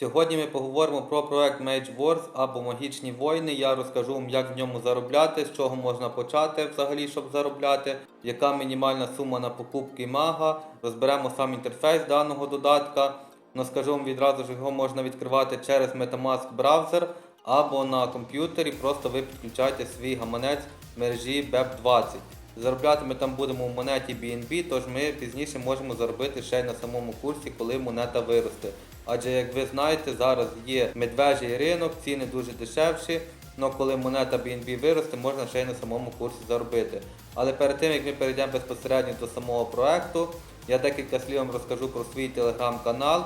Сьогодні ми поговоримо про проект Mage Wars або Магічні війни. Я розкажу вам, як в ньому заробляти, з чого можна почати взагалі, щоб заробляти, яка мінімальна сума на покупки мага. Розберемо сам інтерфейс даного додатка. Но скажу вам відразу, що його можна відкривати через Metamask браузер або на комп'ютері. Просто ви підключаєте свій гаманець мережі BEP20. Заробляти ми там будемо в монеті BNB, тож ми пізніше можемо заробити ще й на самому курсі, коли монета виросте. Адже, як ви знаєте, зараз є медвежий ринок, ціни дуже дешевші. але коли монета BNB виросте, можна ще й на самому курсі заробити. Але перед тим як ми перейдемо безпосередньо до самого проекту, я декілька слів вам розкажу про свій телеграм-канал.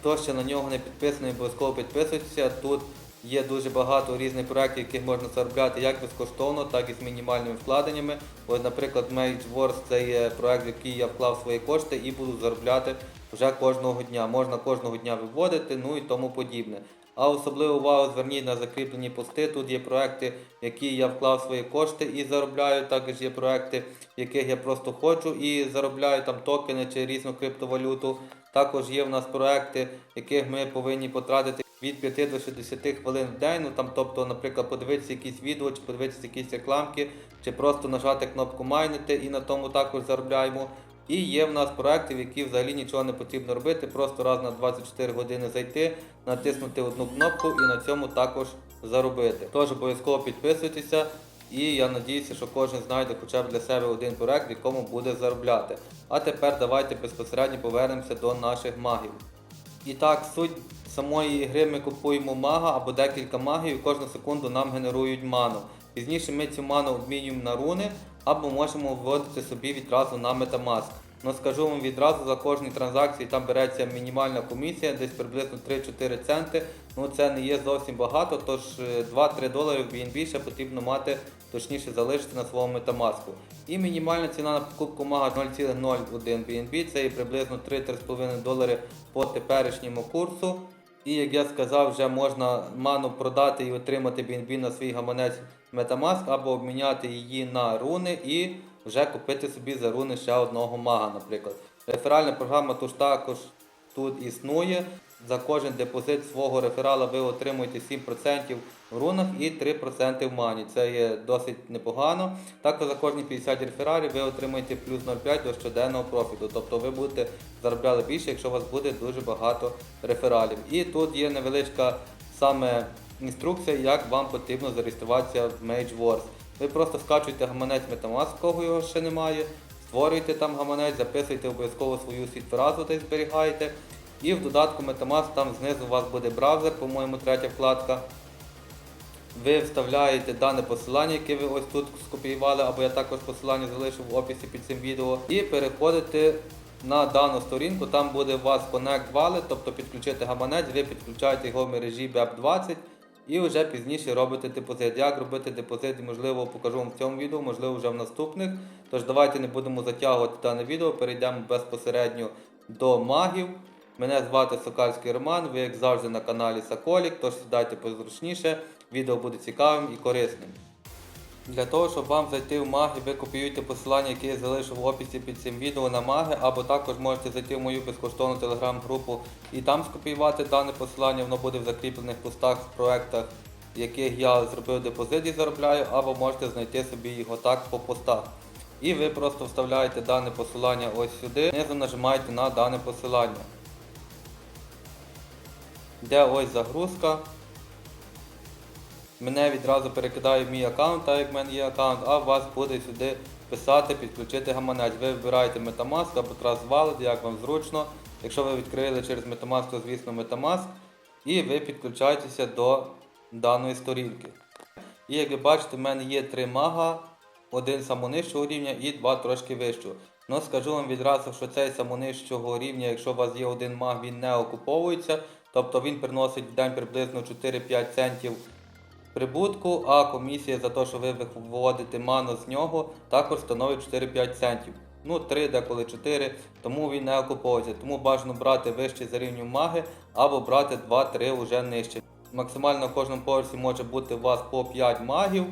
Хто ще на нього не підписаний, обов'язково підписуйтеся. Тут є дуже багато різних проєктів, яких можна заробляти як безкоштовно, так і з мінімальними вкладеннями. Ось, наприклад, Mage Wars це є проект, в який я вклав свої кошти і буду заробляти вже кожного дня. Можна кожного дня виводити, ну і тому подібне. А особливу увагу зверніть на закріплені пости. Тут є проекти, в які я вклав свої кошти і заробляю. Також є проекти, в яких я просто хочу і заробляю там токени чи різну криптовалюту. Також є в нас проекти, в яких ми повинні потратити від 5 до 60 хвилин в день. Ну там, тобто, наприклад, подивитися якісь відео, чи подивитися якісь рекламки, чи просто нажати кнопку майнити і на тому також заробляємо. І є в нас проекти, в які взагалі нічого не потрібно робити, просто раз на 24 години зайти, натиснути одну кнопку і на цьому також заробити. Тож обов'язково підписуйтеся, і я надіюся, що кожен знайде хоча б для себе один проект, в якому буде заробляти. А тепер давайте безпосередньо повернемося до наших магів. І так, суть самої гри ми купуємо мага або декілька магів, і кожну секунду нам генерують ману. Пізніше ми цю ману обмінюємо на руни або можемо вводити собі відразу на Metamask. Ну скажу вам відразу, за кожні транзакції там береться мінімальна комісія, десь приблизно 3-4 центи. Ну це не є зовсім багато, тож е, 2-3 долари в BNB ще потрібно мати, точніше залишити на своєму Metamask. І мінімальна ціна на покупку мага 0,01 BNB, це є приблизно 3-3,5 долари по теперішньому курсу. І як я сказав, вже можна ману продати і отримати BNB на свій гаманець Metamask або обміняти її на руни і вже купити собі за руни ще одного мага, наприклад. Реферальна програма тож також тут існує. За кожен депозит свого реферала ви отримуєте 7% в рунах і 3% в мані. Це є досить непогано. Також за кожні 50 рефералів ви отримуєте плюс 0,5 до щоденного профіту. Тобто ви будете заробляти більше, якщо у вас буде дуже багато рефералів. І тут є невеличка саме інструкція, як вам потрібно зареєструватися в Mage Wars. Ви просто скачуєте гаманець Metamask, кого його ще немає, створюєте там гаманець, записуєте обов'язково свою сітфразу, де зберігаєте. І в додатку Metamask там знизу у вас буде браузер, по-моєму, третя вкладка. Ви вставляєте дане посилання, яке ви ось тут скопіювали, або я також посилання залишив в описі під цим відео. І переходите на дану сторінку, там буде у вас Connect Wallet, тобто підключити гаманець, ви підключаєте його в мережі BEP20 і вже пізніше робите депозит. Як робити депозит, можливо, покажу вам в цьому відео, можливо, вже в наступних. Тож давайте не будемо затягувати дане відео, перейдемо безпосередньо до магів. Мене звати Сокальський Роман, ви як завжди на каналі Соколік, тож сідайте позручніше, відео буде цікавим і корисним. Для того, щоб вам зайти в маги, ви копіюєте посилання, яке я залишив в описі під цим відео на маги, або також можете зайти в мою безкоштовну телеграм-групу і там скопіювати дане посилання, воно буде в закріплених постах в проектах, в яких я зробив депозит і заробляю, або можете знайти собі його так по постах. І ви просто вставляєте дане посилання ось сюди, знизу нажимаєте на дане посилання. Де ось загрузка. Мене відразу перекидає в мій аккаунт, так як в мене є аккаунт, а вас буде сюди писати, підключити гаманець. Ви вибираєте Metamask або Trust Wallet, як вам зручно. Якщо ви відкрили через Metamask, то звісно Metamask. І ви підключаєтеся до даної сторінки. І як ви бачите, в мене є три мага, один самонижчого рівня і два трошки вищого. Ну скажу вам відразу, що цей самонижчого рівня, якщо у вас є один маг, він не окуповується. Тобто він приносить в день приблизно 4-5 центів прибутку, а комісія за те, що ви виводите ману з нього, також становить 4-5 центів. Ну, 3, деколи 4, тому він не окуповується. Тому бажано брати вище за рівнем маги або брати 2-3 вже нижче. Максимально на кожному поверсі може бути у вас по 5 магів.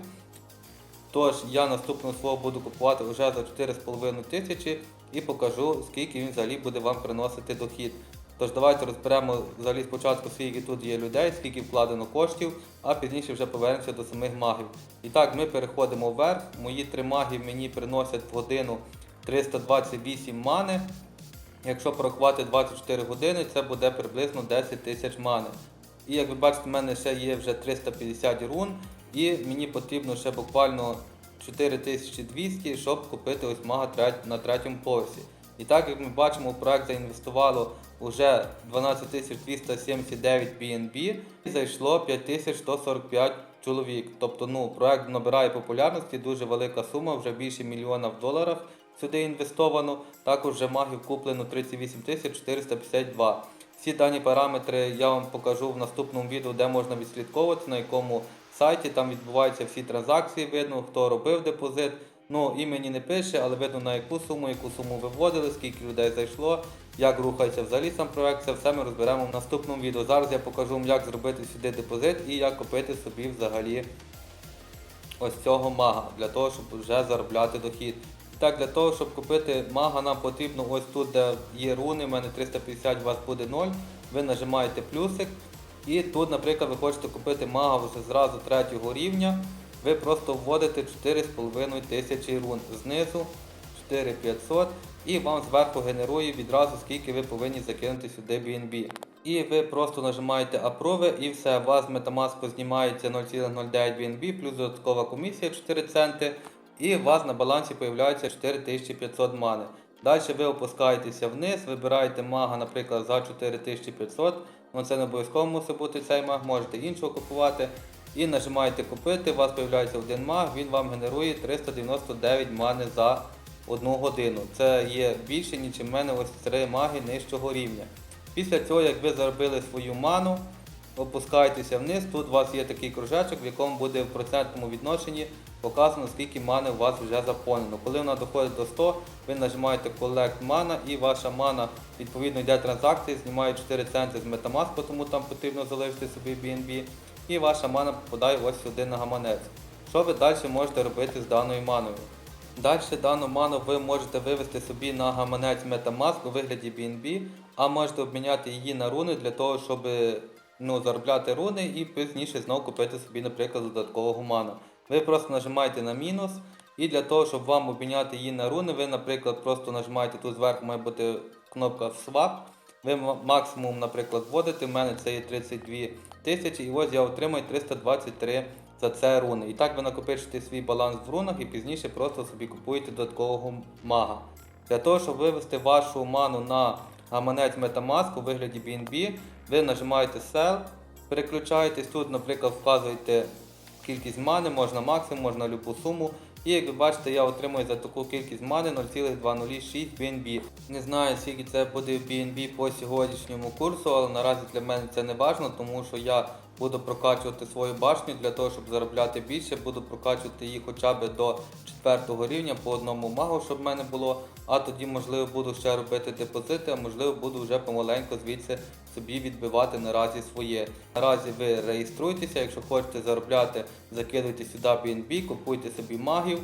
Тож я наступного свого буду купувати вже за 4,5 тисячі і покажу, скільки він взагалі буде вам приносити дохід. Тож давайте розберемо взагалі спочатку, скільки тут є людей, скільки вкладено коштів, а пізніше вже повернемося до самих магів. І так, ми переходимо вверх. Мої три маги мені приносять в годину 328 мани. Якщо порахувати 24 години, це буде приблизно 10 тисяч мани. І як ви бачите, в мене ще є вже 350 рун, і мені потрібно ще буквально 4200, щоб купити ось мага на третьому поверсі. І так як ми бачимо, в проект заінвестувало вже 12279 BNB і зайшло 5145 чоловік. Тобто ну, проект набирає популярності, дуже велика сума, вже більше мільйона в доларах сюди інвестовано. Також вже магів куплено 38 452. Всі дані параметри я вам покажу в наступному відео, де можна відслідковувати, на якому сайті там відбуваються всі транзакції, видно, хто робив депозит. Ну, імені не пише, але видно на яку суму, яку суму виводили, скільки людей зайшло, як рухається взагалі сам проект. Це все ми розберемо в наступному відео. Зараз я покажу вам, як зробити сюди депозит і як купити собі взагалі ось цього мага, для того, щоб вже заробляти дохід. Так, для того, щоб купити мага, нам потрібно ось тут, де є руни, в мене 350, у вас буде 0. Ви нажимаєте плюсик. І тут, наприклад, ви хочете купити мага вже зразу третього рівня. Ви просто вводите 4,5 тисячі рун. Знизу 4500 і вам зверху генерує відразу скільки ви повинні закинути сюди BNB. І ви просто нажимаєте Approve і все, у вас з Metamask знімається 0,09 BNB плюс додаткова комісія 4 центи. І у вас на балансі з'являється 4500 мани. Далі ви опускаєтеся вниз, вибираєте мага, наприклад, за 4500. Ну це не обов'язково мусить бути цей маг, можете іншого купувати. І нажимаєте купити, у вас з'являється один маг, він вам генерує 399 мани за одну годину. Це є більше, ніж у мене ось три маги нижчого рівня. Після цього, як ви заробили свою ману, опускаєтеся вниз, тут у вас є такий кружечок, в якому буде в процентному відношенні показано, скільки мани у вас вже заповнено. Коли вона доходить до 100, ви нажимаєте Collect Mana і ваша мана відповідно йде транзакції, знімає 4 центи з Metamask, тому там потрібно залишити собі BNB. І ваша мана попадає ось сюди на гаманець. Що ви далі можете робити з даною маною? Далі дану ману ви можете вивести собі на гаманець Metamask у вигляді BNB, а можете обміняти її на руни для того, щоб ну, заробляти руни і пізніше знову купити собі, наприклад, додаткового ману. Ви просто нажимаєте на мінус, і для того, щоб вам обміняти її на руни, ви, наприклад, просто нажимаєте тут зверху має бути кнопка Swap. Ви максимум, наприклад, вводите, в мене це є 32 тисячі, і ось я отримую 323 за це руни. І так ви накопичите свій баланс в рунах і пізніше просто собі купуєте додаткового мага. Для того, щоб вивести вашу ману на гаманець Metamask у вигляді BNB, ви нажимаєте Sell, переключаєтесь тут, наприклад, вказуєте кількість мани, можна максимум, можна любу суму. І як ви бачите, я отримую за таку кількість мани 0,206 BNB. Не знаю, скільки це буде в BNB по сьогоднішньому курсу, але наразі для мене це не важливо, тому що я буду прокачувати свою башню для того, щоб заробляти більше, буду прокачувати її хоча б до 4 рівня по одному магу, щоб в мене було. А тоді, можливо, буду ще робити депозити, а можливо буду вже помаленьку звідси собі відбивати наразі своє. Наразі ви реєструйтеся, якщо хочете заробляти, закидуйте сюди BNB, купуйте собі магів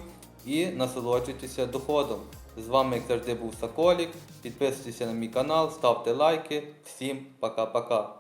і насолоджуйтеся доходом. З вами, як завжди, був Соколік. Підписуйтеся на мій канал, ставте лайки. Всім пока-пока.